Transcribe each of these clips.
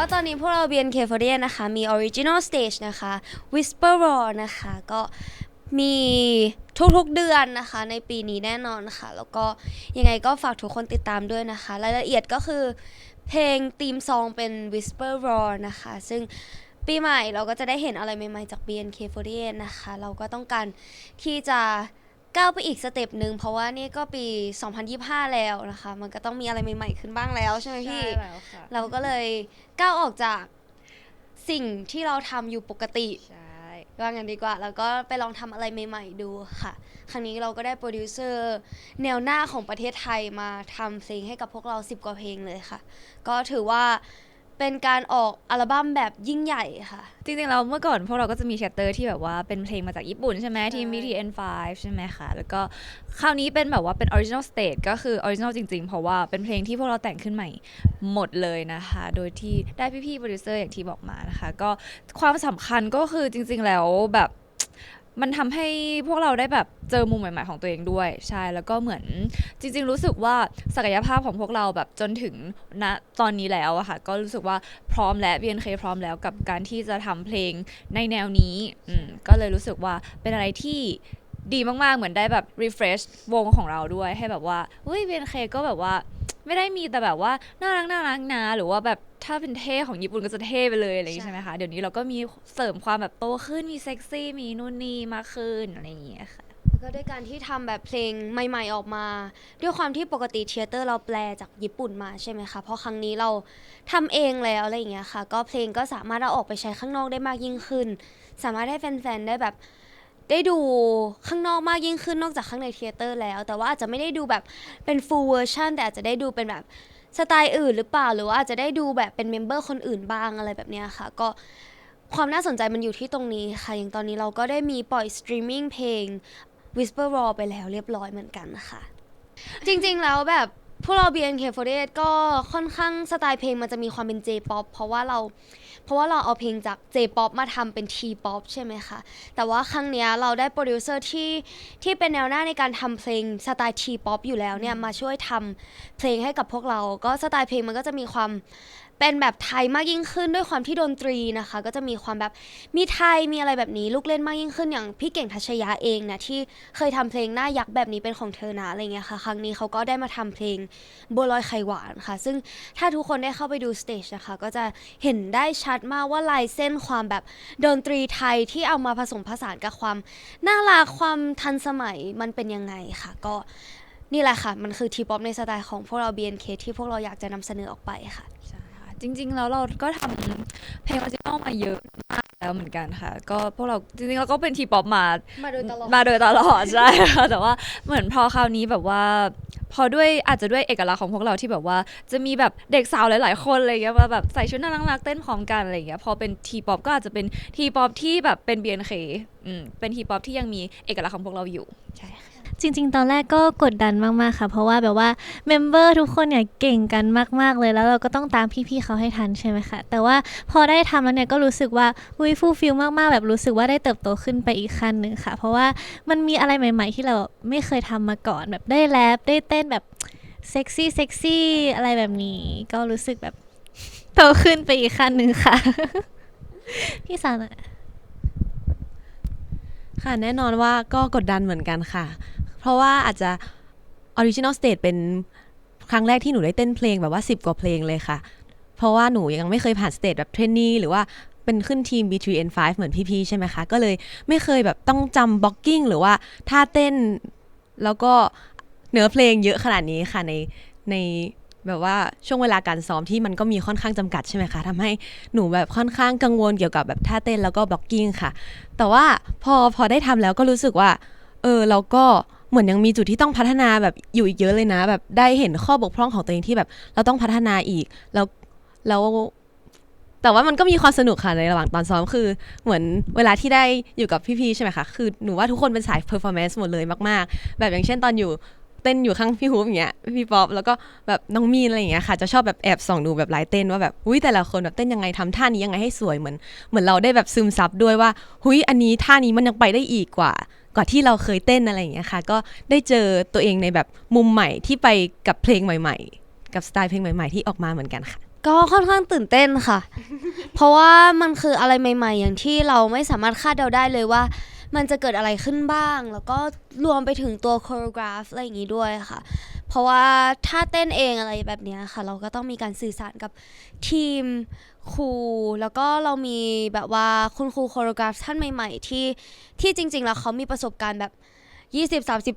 ก็ตอนนี้พวกเรา BNK48 นะคะ มี Original Stage นะคะ Whisper Raw นะคะ ก็มีทุกๆเดือนนะคะ ในปีนี้แน่นอนค่ะ แล้วก็ยังไงก็ฝากทุกคนติดตามด้วยนะคะ รายละเอียดก็คือเพลงธีมซองเป็น Whisper Raw นะคะ ซึ่งปีใหม่เราก็จะได้เห็นอะไรใหม่ๆจาก BNK48 นะคะ เราก็ต้องการที่จะ ก้าวไปอีกสเต็ปหนึ่งเพราะว่านี่ก็ปี 2025 แล้วนะคะ มันก็ต้องมีอะไรใหม่ๆขึ้นบ้างแล้วใช่ไหมพี่ ใช่แล้วค่ะเราก็เลยก้าวออกจากสิ่งที่เราทำอยู่ปกติ ใช่ ว่างั้นดีกว่า แล้วก็ไปลองทำอะไรใหม่ๆดูค่ะ ครั้งนี้เราก็ได้โปรดิวเซอร์แนวหน้าของประเทศไทยมาทำเพลงให้กับพวกเรา 10 กว่าเพลงเลยค่ะ ก็ถือว่า เป็นการออกอัลบั้มแบบยิ่งใหญ่ค่ะ จริงๆเราเมื่อก่อนพวกเราก็จะมีแชตเตอร์ที่แบบว่าเป็นเพลงมาจากญี่ปุ่นใช่ไหมใช่ทีม BTN5 ใช่ไหมคะแล้วก็คราวนี้เป็นแบบว่าเป็น original state ก็คือ original จริงๆ เพราะว่าเป็นเพลงที่พวกเราแต่งขึ้นใหม่หมดเลยนะคะ โดยที่ได้พี่ๆโปรดิวเซอร์อย่างที่บอกมานะคะ ก็ความสำคัญก็คือจริงๆแล้วแบบ มันทำให้พวกเราได้แบบเจอมุมใหม่ ๆ ของตัวเองด้วย ใช่แล้วก็เหมือนจริง ๆ รู้สึกว่าศักยภาพของพวกเราแบบจนถึงณตอนนี้แล้วอะค่ะ ก็รู้สึกว่าพร้อมและ BNK พร้อมแล้วกับการที่จะทำเพลงในแนวนี้อก็เลยรู้สึกว่าเป็นอะไรที่ดีมากๆ เหมือนได้แบบ refresh วงของเราด้วยให้แบบว่าเฮ้ย BNK ก็แบบว่า ไม่ได้มีแต่แบบว่าน่ารักน่ารักนะหรือว่าแบบถ้าเป็นเท่ของญี่ปุ่นก็จะเท่ไปเลยอะไรอย่างงี้ใช่ไหมคะเดี๋ยวนี้เราก็มีเสริมความแบบโตขึ้นมีเซ็กซี่มีนู่นนี่มากขึ้นอะไรอย่างเงี้ยค่ะแล้วก็ด้วยการที่ทำแบบเพลงใหม่ ๆออกมา ด้วยความที่ปกติเทเตอร์เราแปลจากญี่ปุ่นมาใช่ไหมคะเพราะครั้งนี้เราทำเองแล้วอะไรอย่างเงี้ยค่ะ ก็เพลงก็สามารถเอาออกไปใช้ข้างนอกได้มากยิ่งขึ้น สามารถให้แฟนๆได้แบบ ได้ดูข้างนอกมากยิ่งขึ้นนอกจากข้างในเทเตอร์แล้ว แต่ว่าอาจจะไม่ได้ดูแบบเป็น full version แต่อาจจะได้ดูเป็นแบบสไตล์อื่นหรือเปล่า หรือว่าอาจจะได้ดูแบบเป็นเมมเบอร์คนอื่นบ้างอะไรแบบเนี้ยค่ะ ก็ความน่าสนใจมันอยู่ที่ตรงนี้ค่ะ อย่างตอนนี้เราก็ได้มีปล่อยสตรีมมิ่งเพลง Whisper Raw ไปแล้วเรียบร้อยเหมือนกันนะคะจริงๆแล้วแบบพวกเรา BNK48 ก็ค่อนข้างสไตล์เพลงมันจะมีความเป็น J-POP เพราะว่าเรา เพราะว่าเราเอาเพลงจาก J-POP มาทำเป็น T-POP ใช่ไหมคะ แต่ว่าครั้งเนี้ยเราได้โปรดิวเซอร์ที่ที่เป็นแนวหน้าในการทำเพลงสไตล์ T-POP อยู่แล้วเนี่ยมาช่วยทำเพลงให้กับพวกเรา ก็สไตล์เพลงมันก็จะมีความ เป็นแบบไทยมากยิ่งขึ้นด้วยความที่ดนตรีนะคะ ก็จะมีความแบบมีไทยมีอะไรแบบนี้ลูกเล่นมากยิ่งขึ้นอย่างพี่เก่งทัชยาเองเนี่ยที่เคยทำเพลงหน้ายักษ์แบบนี้เป็นของเธอนะอะไรเงี้ยค่ะ ครั้งนี้เขาก็ได้มาทำเพลงบัวลอยไข่หวานค่ะ ซึ่งถ้าทุกคนได้เข้าไปดูสเตจนะคะก็จะเห็นได้ชัดมากว่าลายเส้นความแบบดนตรีไทยที่เอามาผสมผสานกับความน่ารักความทันสมัยมันเป็นยังไงค่ะ ก็นี่แหละค่ะ มันคือทีป๊อปในสไตล์ของพวกเรา BNK ที่พวกเราอยากจะนำเสนอออกไปค่ะ จริง ๆ แล้วเราก็ทำเพลงออริจินอลมาเยอะมากแล้วเหมือนกันค่ะ ก็พวกเราจริงๆเราก็เป็นทีป๊อปมา มาโดยตลอด มาโดยตลอดใช่ค่ะแต่ว่าเหมือนพอคราวนี้แบบว่า พอด้วยอาจจะด้วยเอกลักษณ์ของพวกเราที่แบบว่า จะมีแบบเด็กสาวหลาย ๆ คนอะไรเงี้ยมาแบบใส่ชุดน่ารักๆเต้นพร้อมกันอะไรเงี้ยพอเป็นทีป๊อปก็อาจจะเป็นทีป๊อปที่แบบเป็น BNK อืมเป็นทีป๊อปที่ยังมีเอกลักษณ์ของพวกเราอยู่ใช่ค่ะ จริง ๆ ตอนแรกก็กดดันมาก ๆ ค่ะ เพราะว่าแบบว่าเมมเบอร์ทุกคนเนี่ยเก่งกันมาก ๆ เลยแล้วเราก็ต้องตามพี่ๆเขาให้ทันใช่ไหมคะ แต่ว่าพอได้ทำแล้วเนี่ยก็รู้สึกว่าอุ้ยฟูลฟิลมากๆ แบบรู้สึกว่าได้เติบโตขึ้นไปอีกขั้นหนึ่งค่ะ เพราะว่ามันมีอะไรใหม่ ๆ ที่เราไม่เคยทำมาก่อนแบบได้แรปได้เต้นแบบเซ็กซี่เซ็กซี่อะไรแบบนี้ ก็รู้สึกแบบโตขึ้นไปอีกขั้นหนึ่งค่ะ พี่สาวน่ะค่ะแน่นอนว่าก็กดดันเหมือนกันค่ะ เพราะว่าอาจจะ Original Stage เป็นครั้งแรกที่หนูได้เต้นเพลงแบบว่า 10 กว่าเพลงเลยค่ะ เพราะว่าหนูยังไม่เคยผ่านสเตจแบบเทรนนีหรือว่าเป็นขึ้นทีม B3N5 เหมือนพี่ๆใช่ไหมคะ ก็เลยไม่เคยแบบต้องจำบล็อกกิ้งหรือว่าท่าเต้นแล้วก็เนื้อเพลงเยอะขนาดนี้ค่ะในในแบบว่าช่วงเวลาการซ้อมที่มันก็มีค่อนข้างจำกัดใช่ไหมคะทำให้หนูแบบค่อนข้างกังวลเกี่ยวกับแบบท่าเต้นแล้วก็บล็อกกิ้งค่ะ แต่ว่าพอพอได้ทำแล้วก็รู้สึกว่า เออเราก็ เหมือนยังมีจุดที่ต้องพัฒนาแบบอยู่อีกเยอะเลยนะ แบบได้เห็นข้อบกพร่องของตัวเองที่แบบ เราต้องพัฒนาอีกแล้วแล้วแต่ว่ามันก็มีความสนุกค่ะในระหว่างตอนซ้อมคือ เหมือนเวลาที่ได้อยู่กับพี่ๆใช่ไหมคะคือหนูว่าทุกคนเป็นสายเพอร์ฟอร์แมนซ์หมดเลยมากๆ แบบอย่างเช่นตอนอยู่เต้นอยู่ข้างพี่ฮูปอย่างเงี้ยพี่ป๊อปแล้วก็แบบน้องมีนอะไรอย่างเงี้ยค่ะ จะชอบแบบแอบส่องดูแบบไลฟ์เต้นว่าแบบอุ้ยแต่ละคนแบบเต้นยังไงทำท่านี้ยังไงให้สวยเหมือนเหมือนเราได้แบบซึมซับด้วยว่าหุยอันนี้ท่านี้มันยังไปได้อีกกว่า กว่าที่เราเคยเต้นอะไรอย่างเงี้ยค่ะ ก็ได้เจอตัวเองในแบบมุมใหม่ที่ไปกับเพลงใหม่ ๆ กับสไตล์เพลงใหม่ ๆ ที่ออกมาเหมือนกันค่ะ ก็ค่อนข้างตื่นเต้นค่ะ เพราะว่ามันคืออะไรใหม่ๆ อย่างที่เราไม่สามารถคาดเดาได้เลยว่า มันจะเกิดอะไรขึ้นบ้าง แล้วก็รวมไปถึงตัวโคโรกราฟอะไรอย่างงี้ด้วยค่ะ เพราะว่าถ้าเต้นเองอะไรแบบเนี้ยค่ะ เราก็ต้องมีการสื่อสารกับทีมครูแล้วก็เรามีแบบว่าคุณครูโคโรกราฟท่านใหม่ ๆ ที่ที่จริง ๆ แล้วเขามีประสบการณ์แบบ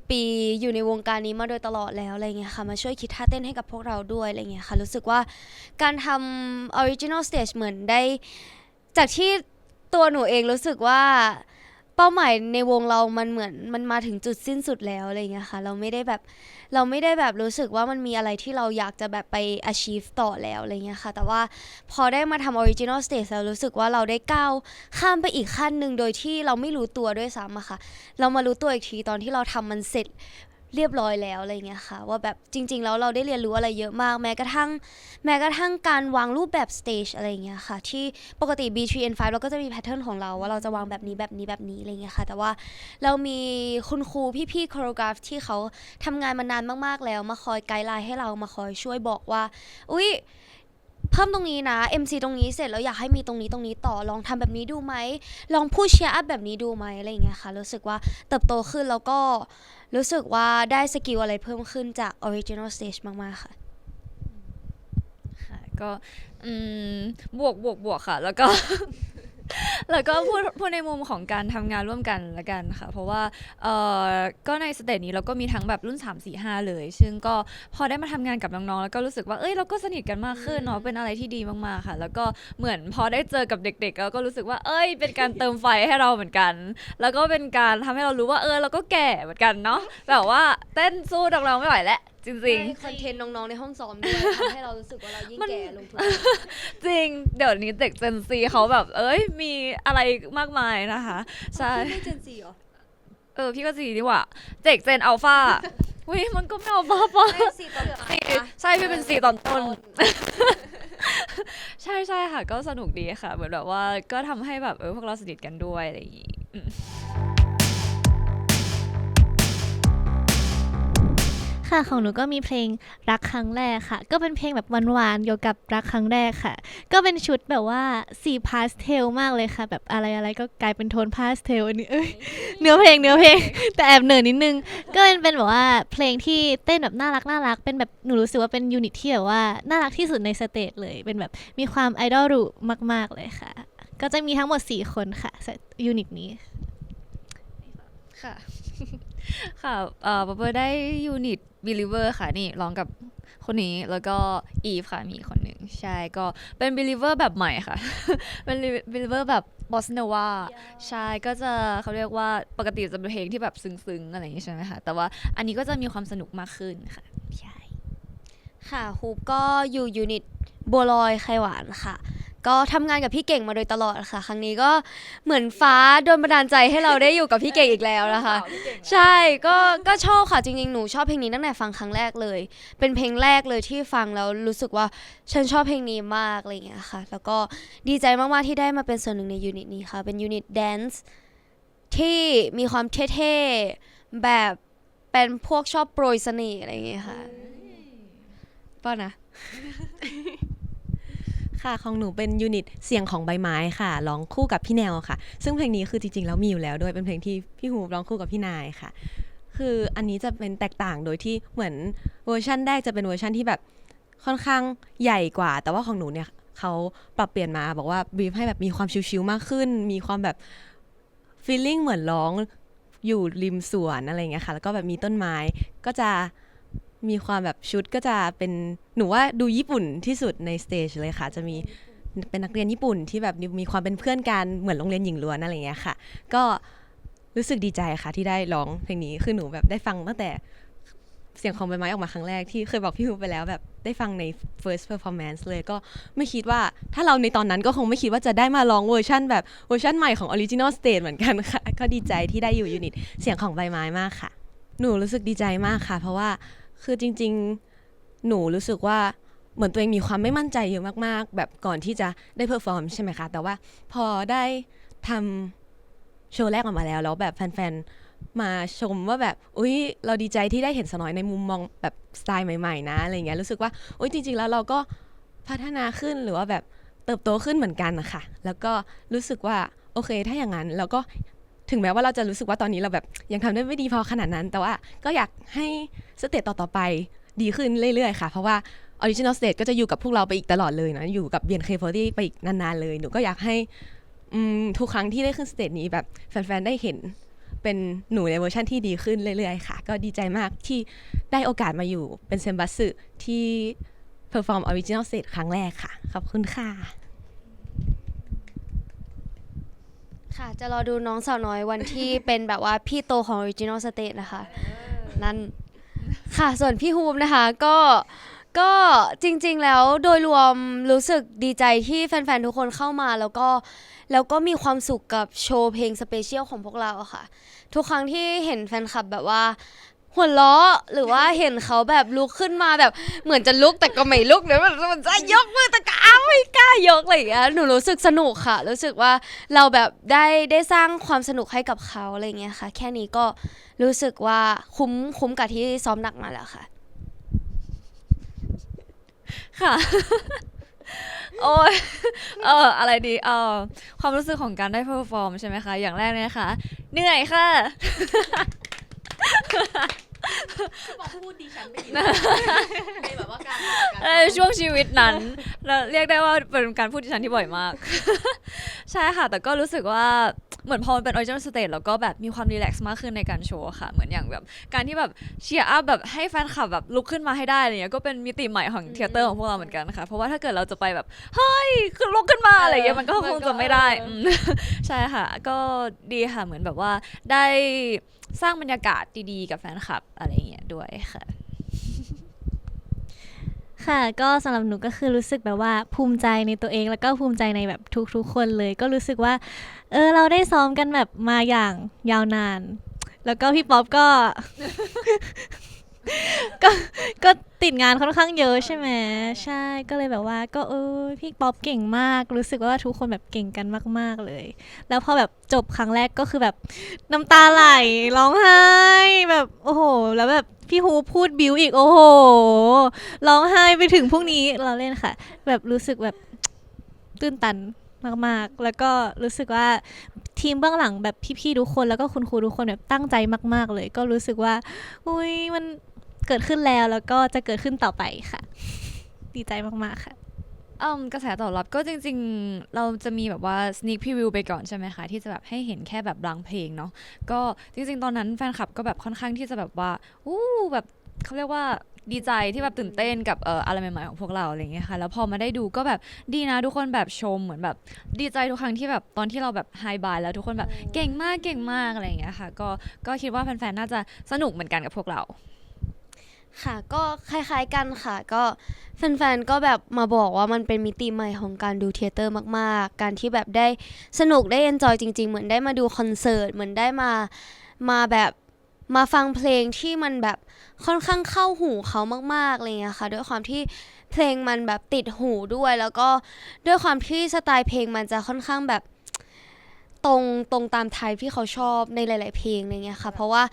20-30 ปีอยู่ในวงการนี้มาโดยตลอดแล้วอะไรเงี้ยค่ะมาช่วยคิดท่าเต้นให้กับพวกเราด้วยอะไรเงี้ยค่ะรู้สึกว่าการทำ original stage เหมือนได้ จากที่ตัวหนูเองรู้สึกว่า เป้าหมายในวงเรามันเหมือนมันมาถึงจุดสิ้นสุดแล้วอะไรเงี้ยค่ะ เราไม่ได้แบบเราไม่ได้แบบรู้สึกว่ามันมีอะไรที่เราอยากจะแบบไป achieve ต่อแล้วอะไรเงี้ยค่ะ แต่ว่าพอได้มาทำ original stage เรารู้สึกว่าเราได้ก้าวข้ามไปอีกขั้นหนึ่งโดยที่เราไม่รู้ตัวด้วยซ้ำอะค่ะ เรามารู้ตัวอีกทีตอนที่เราทำมันเสร็จ เรียบร้อยแล้วอะไรเงี้ยค่ะ ว่าแบบจริง ๆ แล้วเราได้เรียนรู้อะไรเยอะมาก แม้กระทั่ง แม้กระทั่งการวางรูปแบบสเตจอะไรเงี้ยค่ะ ที่ปกติ B3N5 เราก็จะมีแพทเทิร์นของเราว่าเราจะวางแบบนี้แบบนี้แบบนี้อะไรเงี้ยค่ะ แต่ว่าเรามีคุณครูพี่ๆโคโรกราฟที่เขาทำงานมานานมากๆแล้ว มาคอยไกด์ไลน์ให้เรามาคอยช่วยบอกว่า อุ๊ย เพิ่มตรงนี้นะ MC ตรงนี้เสร็จแล้วอยากให้มีตรงนี้ตรงนี้ต่อลองทำแบบนี้ดูไหมลองพูดเชียร์อัพแบบนี้ดูไหมอะไรอย่างเงี้ยค่ะรู้สึกว่าเติบโตขึ้นแล้วก็รู้สึกว่าได้สกิลอะไรเพิ่มขึ้นจาก original stage มากๆค่ะ ค่ะก็อืมบวกบวกบวกค่ะ แล้วก็ แล้วก็พูดพูดในมุมของการทำงานร่วมกันละกันค่ะ เพราะว่าเอ่อก็ในสเตจนี้เราก็มีทั้งแบบรุ่น 3 4 5 เลย ซึ่งก็พอได้มาทำงานกับน้องๆ แล้วก็รู้สึกว่าเอ้ยเราก็สนิทกันมากขึ้นเนาะเป็นอะไรที่ดีมากๆค่ะ แล้วก็เหมือนพอได้เจอกับเด็กๆแล้วก็รู้สึกว่าเอ้ย เป็นการเติมไฟให้เราเหมือนกัน แล้วก็เป็นการทำให้เรารู้ว่าเออเราก็แก่เหมือนกันเนาะแบบว่าเต้นสู้น้องๆไม่ไหวแล้ว จริงๆ คอนเทนต์น้องๆในห้องซ้อมด้วยทำให้เรารู้สึกว่าเรายิ่งมัน แก่ลงทุกจริง เดี๋ยวนี้เด็กเจนซีเขาแบบ เอ้ย มีอะไรมากมายนะคะ ใช่ไม่เจนซีเหรอเออ พี่ก็จีนี่หว่า เด็กเจนอัลฟาวิมันก็ไม่อัลฟาปะไม่ซีตอนสี่ใช่ พี่เป็นสี่ตอนต้น ใช่ใช่ค่ะ ก็สนุกดีค่ะ เหมือนแบบว่าก็ทำให้แบบ เออ พวกเราสนิทกันด้วยอะไรอย่างงี้ ค่ะของหนูก็มีเพลงรักครั้งแรกค่ะ ก็เป็นเพลงแบบหวานๆเกี่ยวกับรักครั้งแรกค่ะ ก็เป็นชุดแบบว่าสีพาสเทลมากเลยค่ะ แบบอะไรอะไรก็กลายเป็นโทนพาสเทลอันนี้เอ้ยเนื้อเพลงเนื้อเพลง แต่แอบเหนื่อยนิดนึง ก็เป็นเป็นแบบว่าเพลงที่เต้นแบบน่ารักน่ารักเป็นแบบหนูรู้สึกว่าเป็นยูนิตที่แบบว่าน่ารักที่สุดในสเตจเลย เป็นแบบมีความไอดอลรูมาก ๆเลยค่ะ ก็จะมีทั้งหมด 4 คนค่ะยูนิตนี้ค่ะ ค่ะเอ่อป๊อปเปอร์ได้ยูนิต believer ค่ะนี่ร้องกับคนนี้แล้วก็อีฟค่ะมีอีกคนหนึ่งใช่ก็เป็น believer แบบใหม่ค่ะ เป็น believer แบบ bossa nova ใช่ก็จะเขาเรียกว่าปกติจะเป็นเพลงที่แบบซึ้งๆอะไรอย่างงี้ใช่ไหมคะแต่ว่าอันนี้ก็จะมีความสนุกมากขึ้นค่ะใช่ค่ะฮูปก็อยู่ยูนิตบัวลอยไขหวานค่ะ ก็ทำงานกับพี่เก่งมาโดยตลอดค่ะ ครั้งนี้ก็เหมือนฟ้าโดนบันดาลใจให้เราได้อยู่กับพี่เก่งอีกแล้วนะคะ ใช่ก็ก็ชอบค่ะจริงๆ หนูชอบเพลงนี้ตั้งแต่ฟังครั้งแรกเลย เป็นเพลงแรกเลยที่ฟังแล้วรู้สึกว่าฉันชอบเพลงนี้มากอะไรอย่างเงี้ยค่ะ แล้วก็ดีใจมากๆที่ได้มาเป็นส่วนหนึ่งในยูนิตนี้ค่ะ เป็นยูนิตแดนซ์ที่มีความเท่ๆแบบเป็นพวกชอบโปรยเสน่ห์อะไรอย่างเงี้ยค่ะป่ะนะ ค่ะของหนูเป็นยูนิตเสียงของใบไม้ค่ะร้องคู่กับพี่แนวค่ะ ซึ่งเพลงนี้คือจริงๆแล้วมีอยู่แล้วด้วยเป็นเพลงที่พี่ฮูร้องคู่กับพี่นายค่ะ คืออันนี้จะเป็นแตกต่างโดยที่เหมือนเวอร์ชันแรกจะเป็นเวอร์ชันที่แบบค่อนข้างใหญ่กว่า แต่ว่าของหนูเนี่ยเขาปรับเปลี่ยนมาบอกว่าบีฟให้แบบมีความชิวๆมากขึ้น มีความแบบฟีลลิ่งเหมือนร้องอยู่ริมสวนอะไรเงี้ยค่ะ แล้วก็แบบมีต้นไม้ก็จะ มีความแบบชุดก็จะเป็นหนูว่าดูญี่ปุ่นที่สุดในสเตจเลยค่ะ จะมีเป็นนักเรียนญี่ปุ่นที่แบบมีความเป็นเพื่อนกันเหมือนโรงเรียนหญิงล้วนอะไรเงี้ยค่ะ ก็รู้สึกดีใจค่ะที่ได้ร้องเพลงนี้คือหนูแบบได้ฟังตั้งแต่เสียงของใบไม้ออกมาครั้งแรกที่เคยบอกพี่ฮูไปแล้วแบบได้ฟังใน first performance เลยก็ไม่คิดว่าถ้าเราในตอนนั้นก็คงไม่คิดว่าจะได้มาร้องเวอร์ชันแบบเวอร์ชันใหม่ของ original stage เหมือนกันค่ะ ก็ดีใจที่ได้อยู่ยูนิตเสียงของใบไม้มากค่ะ หนูรู้สึกดีใจมากค่ะ เพราะว่า คือจริง ๆ หนูรู้สึกว่าเหมือนตัวเองมีความไม่มั่นใจเยอะมากๆ แบบก่อนที่จะได้เพอร์ฟอร์มใช่ไหมคะ แต่ว่าพอได้ทำโชว์แรกออกมาแล้ว แล้วแบบแฟนๆ มาชมว่าแบบ อุ๊ยเราดีใจที่ได้เห็นสนอยในมุมมองแบบสไตล์ใหม่ๆ นะอะไรเงี้ยรู้สึกว่าอุ๊ยจริง ๆ แล้วเราก็พัฒนาขึ้นหรือว่าแบบเติบโตขึ้นเหมือนกันนะคะแล้วก็รู้สึกว่าโอเค ถ้าอย่างนั้นเราก็ ถึงแม้ว่าเราจะรู้สึกว่าตอนนี้เราแบบยังทำได้ไม่ดีพอขนาดนั้น แต่ว่าก็อยากให้สเตจต่อๆไปดีขึ้นเรื่อยๆค่ะ เพราะว่า Original Stage ก็จะอยู่กับพวกเราไปอีกตลอดเลยนะ อยู่กับ BNK48 ไปอีกนานๆเลย หนูก็อยากให้ทุกครั้งที่ได้ขึ้นสเตจนี้แบบแฟนๆได้เห็นเป็นหนูในเวอร์ชันที่ดีขึ้นเรื่อยๆค่ะ ก็ดีใจมากที่ได้โอกาสมาอยู่เป็นเซมบัสสึที่เพอร์ฟอร์มออริจิน l ลสเ t ตครั้งแรกค่ะ ขอบคุณค่ะ ค่ะ จะรอดูน้องสาวน้อยวันที่ เป็นแบบว่าพี่โตของ Original State นะคะ นั่นค่ะส่วนพี่ฮูมนะคะก็ก็จริงๆแล้วโดยรวมรู้สึกดีใจที่แฟนๆ ทุกคนเข้ามาแล้วก็แล้วก็มีความสุขกับโชว์เพลงสเปเชียลของพวกเราอะค่ะ ทุกครั้งที่เห็นแฟนคลับแบบว่า หัวเราะหรือว่าเห็นเขาแบบลุกขึ้นมาแบบเหมือนจะลุกแต่ก็ไม่ลุกเดี๋ยวมันมันจะยกมือแต่ก็อ้าวไม่กล้ายกอะไรอย่างเงี้ยหนูรู้สึกสนุกค่ะ รู้สึกว่าเราแบบได้ได้สร้างความสนุกให้กับเขาอะไรอย่างเงี้ยค่ะ แค่นี้ก็รู้สึกว่าคุ้มคุ้มกับที่ซ้อมหนักมาแล้วค่ะ ค่ะ โอ้ยเอออะไรดีเออความรู้สึกของการได้เพอร์ฟอร์มใช่ไหมคะ อย่างแรกเลยนะคะ เหนื่อยค่ะ พูดดีฉันไม่ดีในแบบว่าการเออช่วงชีวิตนั้นเราเรียกได้ว่าเป็นการพูดดิฉันที่บ่อยมาก ใช่ค่ะ แต่ก็รู้สึกว่าเหมือนพอมันเป็นออริจิน l ลสเต e แล้วก็แบบมีความรีแลกซ์มากขึ้นในการโชว์ค่ะ เหมือนอย่างแบบการที่แบบเชียร์อัพแบบให้แฟนคลับแบบลุกขึ้นมาให้ได้อะไรเงี้ยก็เป็นมิติใหม่ของเทเตอร์ของพวกเราเหมือนกันค่ะ เพราะว่าถ้าเกิดเราจะไปแบบเฮ้ยคือลุกขึ้นมาอะไรเงี้ยมันก็คงจะไม่ได้อืมใช่ค่ะ ก็ดีค่ะเหมือนแบบว่าได้ สร้างบรรยากาศดีๆ กับแฟนคลับอะไรเงี้ยด้วยค่ะ ค่ะ ก็สำหรับหนูก็คือรู้สึกแบบว่าภูมิใจในตัวเองแล้วก็ภูมิใจในแบบทุกๆคนเลย ก็รู้สึกว่า เออเราได้ซ้อมกันแบบมาอย่างยาวนาน แล้วก็พี่ป๊อปก็ ก็ก็ติดงานค่อนข้างเยอะใช่ไหมใช่ก็เลยแบบว่า ก็เออพี่ป๊อปเก่งมาก รู้สึกว่าทุกคนแบบเก่งกันมาก ๆเลย แล้วพอแบบจบครั้งแรกก็คือแบบน้ำตาไหลร้องไห้แบบโอ้โห แล้วแบบพี่ฮูพูดบิวอีกโอ้โหร้องไห้ไปถึงพรุ่งนี้เราเล่นค่ะ แบบรู้สึกแบบตื้นตันมากๆ แล้วก็รู้สึกว่าทีมเบื้องหลังแบบพี่ๆทุกคนแล้วก็คุณครูทุกคนแบบตั้งใจมาก ๆ เลย ก็รู้สึกว่า อุ้ยมัน เกิดขึ้นแล้วแล้วก็จะเกิดขึ้นต่อไปค่ะ ดีใจมากๆค่ะอืมกระแสตอบรับก็จริงๆ เราจะมีแบบว่า sneak preview ไปก่อนใช่ไหมคะ ที่จะแบบให้เห็นแค่แบบบางเพลงเนาะก็จริงๆ ตอนนั้นแฟนคลับก็แบบค่อนข้างที่จะแบบว่าอู้แบบเขาเรียกว่าดีใจที่แบบตื่นเต้นกับเอ่ออะไรใหม่ๆของพวกเราอะไรอย่างเงี้ยค่ะ แล้วพอมาได้ดูก็แบบดีนะทุกคนแบบชมเหมือนแบบดีใจทุกครั้งที่แบบตอนที่เราแบบไฮบายแล้วทุกคนแบบเก่งมากเก่งมากอะไรอย่างเงี้ยค่ะ ก็ก็คิดว่าแฟนๆน่าจะสนุกเหมือนกันกับพวกเรา ค่ะก็คล้ายๆกันค่ะ ก็แฟนๆก็แบบมาบอกว่ามันเป็นมิติใหม่ของการดูเทเตอร์มากๆ การที่แบบได้สนุกได้เอนจอยจริง ๆ เหมือนได้มาดูคอนเสิร์ตเหมือนได้มามาแบบมาฟังเพลงที่มันแบบค่อนข้างเข้าหูเขามากๆอะไรเงี้ยค่ะด้วยความที่เพลงมันแบบติดหูด้วย แล้วก็ด้วยความที่สไตล์เพลงมันจะค่อนข้างแบบ ตรงตรงตามไทป์ที่เขาชอบในหลาย ๆ เพลงอะไรเงี้ยค่ะ เพราะว่า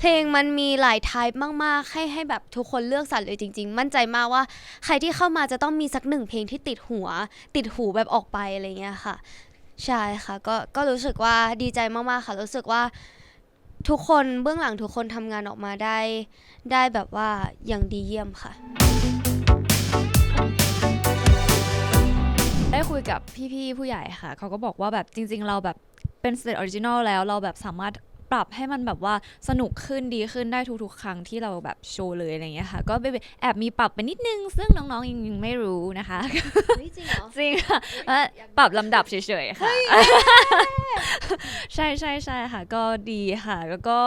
เพลงมันมีหลายไทป์มาก ๆ ให้ให้แบบทุกคนเลือกสรรเลยจริง ๆ มั่นใจมากว่า ใครที่เข้ามาจะต้องมีสักหนึ่งเพลงที่ติดหัว ติดหูแบบออกไปอะไรเงี้ยค่ะ ใช่ค่ะ ก็ก็รู้สึกว่าดีใจมาก ๆ ค่ะ รู้สึกว่าทุกคนเบื้องหลังทุกคนทำงานออกมาได้ ได้แบบว่าอย่างดีเยี่ยมค่ะ ได้คุยกับพี่ๆผู้ใหญ่ค่ะ เขาก็บอกว่าแบบจริง ๆ เราแบบ เป็นสเตจออริจินอลแล้วเราแบบสามารถปรับให้มันแบบว่าสนุกขึ้นดีขึ้นได้ทุกๆ ครั้งที่เราแบบโชว์เลยอะไรอย่างเงี้ยค่ะ ก็แอบมีปรับไปนิดนึง ซึ่งน้องๆยังยังไม่รู้นะคะจริงเหรอจริงค่ะเอ่อปรับลำดับเฉยๆค่ะใช่ใช่ใช่ค่ะ ก็ดีค่ะ แล้วก็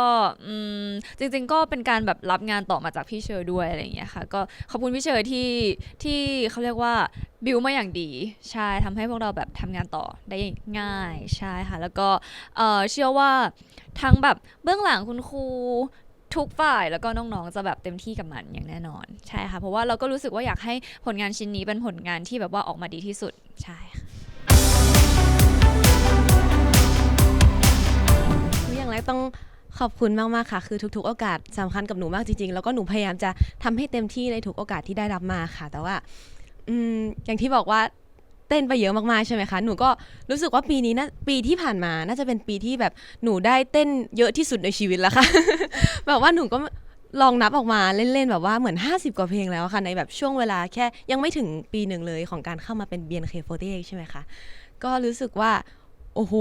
อืมจริง ๆ ก็เป็นการแบบรับงานต่อมาจากพี่เชอร์ด้วยอะไรอย่างเงี้ยค่ะ ก็ขอบคุณพี่เชอร์ที่ที่เขาเรียกว่า บิวมาอย่างดีใช่ทำให้พวกเราแบบทำงานต่อได้ง่ายใช่ค่ะ แล้วก็เอ่อเชื่อว่าทั้งแบบเบื้องหลังคุณครูทุกฝ่ายแล้วก็น้องๆจะแบบเต็มที่กับมันอย่างแน่นอน ใช่ค่ะ เพราะว่าเราก็รู้สึกว่าอยากให้ผลงานชิ้นนี้เป็นผลงานที่แบบว่าออกมาดีที่สุดใช่ค่ะอย่างแรกต้องขอบคุณมากๆค่ะ คือทุก ๆ โอกาสสำคัญกับหนูมากจริงๆ แล้วก็หนูพยายามจะทำให้เต็มที่ในทุกโอกาสที่ได้รับมาค่ะ แต่ว่า อืมอย่างที่บอกว่าเต้นไปเยอะมากๆใช่ไหมคะ หนูก็รู้สึกว่าปีนี้นะปีที่ผ่านมาน่าจะเป็นปีที่แบบหนูได้เต้นเยอะที่สุดในชีวิตแล้วค่ะ แบบว่าหนูก็ลองนับออกมาเล่นๆแบบว่าเหมือน 50 กว่าเพลงแล้วค่ะในแบบช่วงเวลาแค่ยังไม่ถึงปีหนึ่งเลยของการเข้ามาเป็น BNK48 ใช่ไหมคะ ก็รู้สึกว่า โอ้โห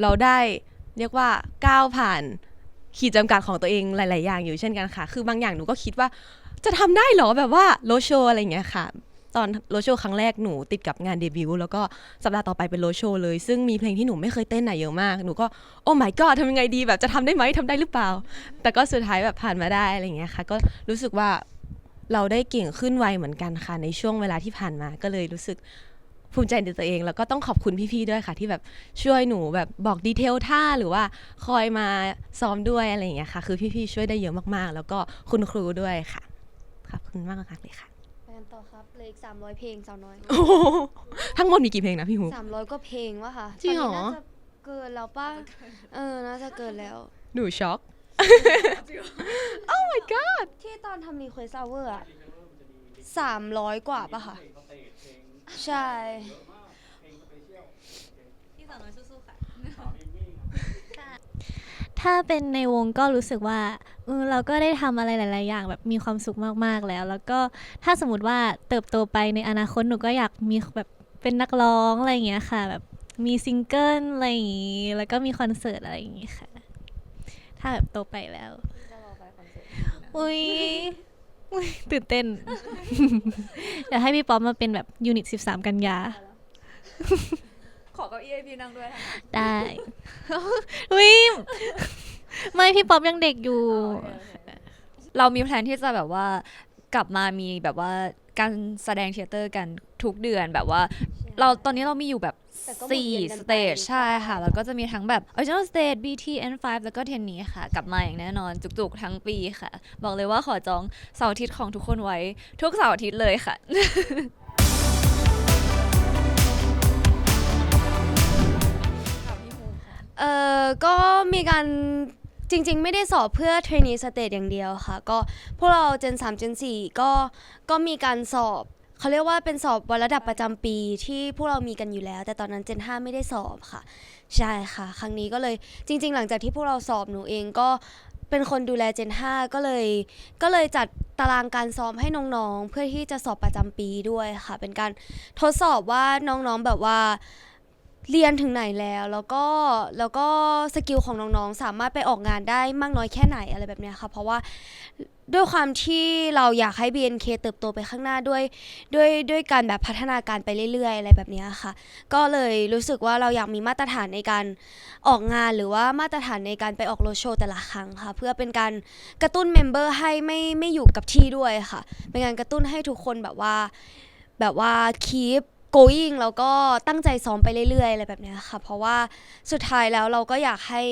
เราได้เรียกว่าก้าวผ่านขีดจำกัดของตัวเองหลาย ๆ อย่างอยู่เช่นกันค่ะ คือบางอย่างหนูก็คิดว่าจะทำได้เหรอแบบว่าโลโชอะไรอย่างเงี้ยค่ะ ตอนโลโชครั้งแรกหนูติดกับงานเดบิวต์แล้วก็สัปดาห์ต่อไปเป็นโลโชเลย ซึ่งมีเพลงที่หนูไม่เคยเต้นไหนเยอะมาก หนูก็โอ้ my god ทำยังไงดีแบบจะทำได้ไหมทำได้หรือเปล่า แต่ก็สุดท้ายแบบผ่านมาได้อะไรอย่างเงี้ยค่ะ ก็รู้สึกว่าเราได้เก่งขึ้นไวเหมือนกันค่ะในช่วงเวลาที่ผ่านมาก็เลยรู้สึกภูมิใจในตัวเอง แล้วก็ต้องขอบคุณพี่ๆด้วยค่ะ ที่แบบช่วยหนูแบบบอกดีเทลท่าหรือว่าคอยมาซ้อมด้วยอะไรอย่างเงี้ยค่ะ คือพี่ๆช่วยได้เยอะมากๆ แล้วก็คุณครูด้วยค่ะขอบคุณมากๆเลยค่ะ ต่อครับเหลยอีก300เพลงสาวน้อยโอ้โหทั้งหมดมีกี่เพลงนะพี่ฮู300ก็เพลงวะค่ะจริงเหรอ ตนนี้น่าจะเกินแล้วป่ะเออน่าจะเกินแล้ว หนูช็อก oh my god ที่ตอนทำรีเควสเวอร์อะสามร้อยกว่าป่ะค่ะ ใช่ ถ้าเป็นในวงก็รู้สึกว่าเออเราก็ได้ทำอะไรหลาย ๆ อย่างแบบมีความสุขมาก ๆ แล้ว แล้วก็ถ้าสมมติว่าเติบโตไปในอนาคตหนูก็อยากมีแบบเป็นนักร้องอะไรอย่างเงี้ยค่ะ แบบมีซิงเกิลอะไรอย่างงี้ แล้วก็มีคอนเสิร์ตอะไรอย่างงี้ค่ะ ถ้าแบบโตไปแล้วอุ้ยอุ๊ยตื่นเต้น เดี๋ยวให้พี่ป๊อปมาเป็นแบบยูนิต 13 กันยา ขอเก้าอี้ให้พี่นั่งด้วยนะได้อุ้ยไม่พี่ป๊อปยังเด็กอยู่เรามีแพลนที่จะแบบว่ากลับมามีแบบว่าการแสดงเทยเตอร์กันทุกเดือนแบบว่า เราตอนนี้เรามีอยู่แบบแต่ก็หมุนสี่เวียนกันสไป เตจใช่ค่ะใช่แล้วก็จะมีทั้งแบบ original stage BT N5 แล้วก็เทนนี้ค่ะ กลับมาอย่างแน่นอนจุกๆทั้งปีค่ะ บอกเลยว่าขอจองเสาร์อาทิตย์ของทุกคนไว้ ทุกเสาร์อาทิตย์เลยค่ะ เออก็มีการจริง ๆ ไม่ได้สอบเพื่อเทรนนีสเตจอย่างเดียวค่ะ ก็พวกเราเจน3เจน4ก็ก็มีการสอบเขาเรียกว่าเป็นสอบวันระดับประจำปีที่พวกเรามีกันอยู่แล้ว แต่ตอนนั้นเจน5ไม่ได้สอบค่ะ ใช่ค่ะ ครั้งนี้ก็เลยจริง ๆ หลังจากที่พวกเราสอบหนูเองก็เป็นคนดูแลเจน5ก็เลย ก็เลยจัดตารางการซ้อมให้น้องๆ เพื่อที่จะสอบประจำปีด้วยค่ะ เป็นการทดสอบว่าน้องๆแบบว่า เรียนถึงไหนแล้วแล้วก็แล้วก็สกิลของน้องๆ สามารถไปออกงานได้มากน้อยแค่ไหนอะไรแบบเนี้ยค่ะ เพราะว่าด้วยความที่เราอยากให้ BNK เติบโตไปข้างหน้าด้วยด้วยด้วยการแบบพัฒนาการไปเรื่อยๆ อะไรแบบเนี้ยค่ะ ก็เลยรู้สึกว่าเราอยากมีมาตรฐานในการออกงานหรือว่ามาตรฐานในการไปออกโรดโชว์แต่ละครั้งค่ะ เพื่อเป็นการกระตุ้นเมมเบอร์ให้ไม่ไม่อยู่กับที่ด้วยค่ะ เป็นการกระตุ้นให้ทุกคนแบบว่าแบบว่า keep going แล้วก็ตั้งใจซ้อมไปเรื่อยๆอะไรแบบเนี้ยค่ะ เพราะว่าสุดท้ายแล้วเราก็อยากให้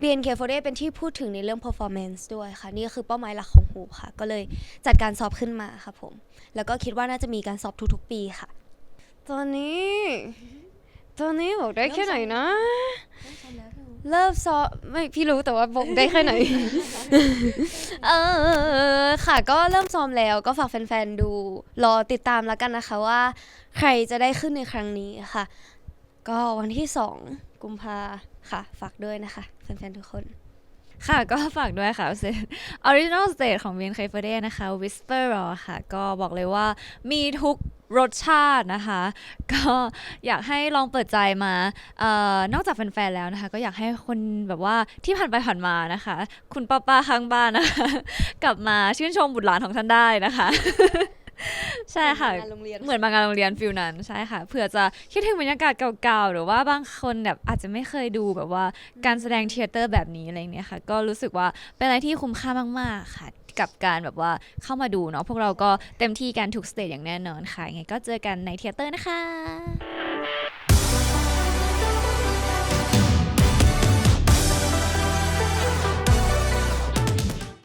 BNK48 เป็นที่พูดถึงในเรื่อง performance ด้วยค่ะ นี่ก็คือเป้าหมายหลักของฮูค่ะ ก็เลยจัดการสอบขึ้นมาค่ะผม แล้วก็คิดว่าน่าจะมีการสอบทุกๆปีค่ะ ตอนนี้ ตอนนี้บอกได้แค่ไหนนะ เริ่มซ้อม ไม่พี่รู้แต่ว่าบอกได้แค่ไหน เออค่ะก็เริ่มซ้อมแล้วก็ฝากแฟนๆดู รอติดตามแล้วกันนะคะว่า ใครจะได้ขึ้นในครั้งนี้ค่ะ ก็วันที่ 2 กุมภาค่ะ ฝากด้วยนะคะแฟนๆทุกคน ค่ะก็ฝากด้วยค่ะ Original Stage ของ BNK48 นะคะ Whisper Raw ค่ะ ก็บอกเลยว่ามีทุกรสชาตินะคะ ก็อยากให้ลองเปิดใจมาเอ่อนอกจากแฟนๆแล้วนะคะ ก็อยากให้คนแบบว่าที่ผ่านไปผ่านมานะคะ คุณป้าป้าๆข้างบ้านนะคะ กลับมาชื่นชมบุตรหลานของท่านได้นะคะ ใช่ค่ะ งานโรงเรียนเหมือนมางานโรงเรียนฟิลนั้นใช่ค่ะเผื่อจะคิดถึงบรรยากาศเก่าๆ หรือว่าบางคนแบบอาจจะไม่เคยดูแบบว่าการแสดงเทยเตอร์แบบนี้อะไรเนี้ยค่ะ ก็รู้สึกว่าเป็นอะไรที่คุ้มค่ามากๆค่ะ กับการแบบว่าเข้ามาดูเนาะพวกเราก็เต็มที่กันทุกสเตจอย่างแน่นอนค่ะยังไงก็เจอกันในเทยเตอร์นะคะ